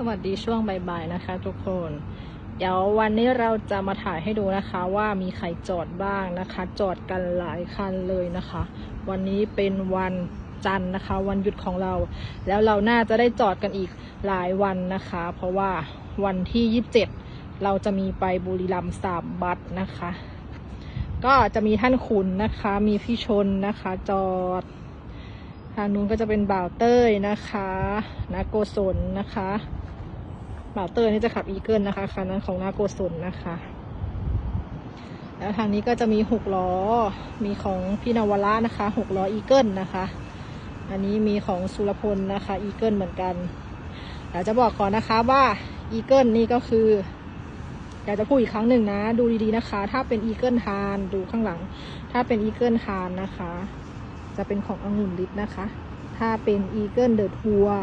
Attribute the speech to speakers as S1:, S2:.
S1: สวัสดีช่วงบ่ายๆนะคะ ทุกคน เดี๋ยววันนี้เราจะมาถ่ายให้ดูนะคะว่ามีใครจอดบ้างนะคะ จอดกันหลายคันเลยนะคะ วันนี้เป็นวันจันทร์นะคะ วันหยุดของเรา แล้วเราน่าจะได้จอดกันอีกหลายวันนะคะ เพราะว่าวันที่ 27 เราจะมีไปบุรีรัมย์สามบัสนะคะ ก็จะมีท่านขุนนะคะ มีพี่ชนนะคะจอดทางนู้นก็จะเป็นบ่าวเต้ยนะคะนาโกศลนะคะ บ่าวเต้ยนี่จะขับอีเกิลนะคะคันนั้นของนาโกศลนนะคะ แล้วทางนี้ก็จะมีหกล้อ มีของพี่นวระนะคะหกล้ออีเกิลนะคะ อันนี้มีของสุรพลนะคะอีเกิลเหมือนกันเดี๋ยวจะบอกก่อนนะคะว่าอีเกิลนี่ก็คืออยากจะพูดอีกครั้งหนึ่งนะ ดูดีๆนะคะ ถ้าเป็นอีเกิลทานดูข้างหลัง ถ้าเป็นอีเกิลทานนะคะ จะเป็นขององุ่นลิตนะคะ ถ้าเป็นอีเกิลเดอะทัวร์